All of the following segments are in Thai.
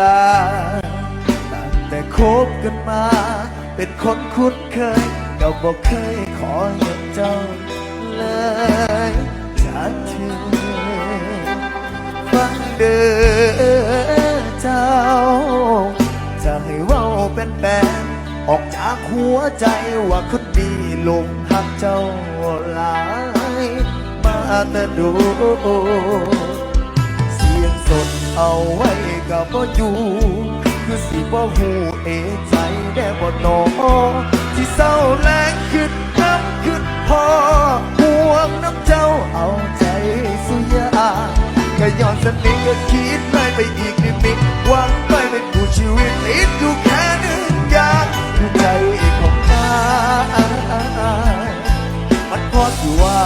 ลาตั้งแต่คบกันมา เป็นคนคุ้นเคยก็บอกเคยขอเงินเจ้าเลยจากเธอฟังเด้อเจ้า จะให้ว้าเป็นแบนออกจากหัวใจว่าคนดีลงหักเจ้าหลาย มาแต่ดู เอาไว้กับบ่อยู่คือสิบ่หูเอใจได้บ่นอที่เศร้าแรงขึ้นน้ำขึ้นพอห่วงน้ำเจ้าเอาใจสุยาแค่ย้อนสนิทก็คิดเลยไปอีกนิดนิดหวังไปเป็นผู้ชีวิตติดอยู่แค่หนึ่งอย่างคือใจของนามันพอสิว่า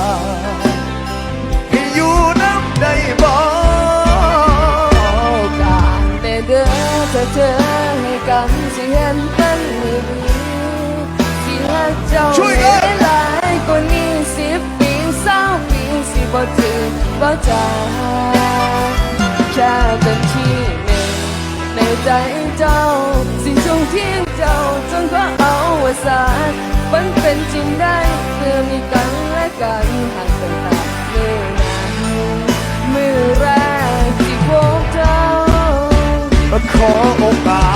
เธอให้กันสิเห็นเป็นมือดีสิหักเจ้าช่วยกันให้หลายกว่านี้สิบปีสามปีสิบ่ถึงบ่จาแค่เป็นที่หนึ่งในใจเจ้า สิ่งทรงที่เจ้าจนก็เอาวสานมันเป็นจริงได้เพื่อมีกันและกันหากเป็น แรกที่พบเจ้าขอโอกาสแน่เด้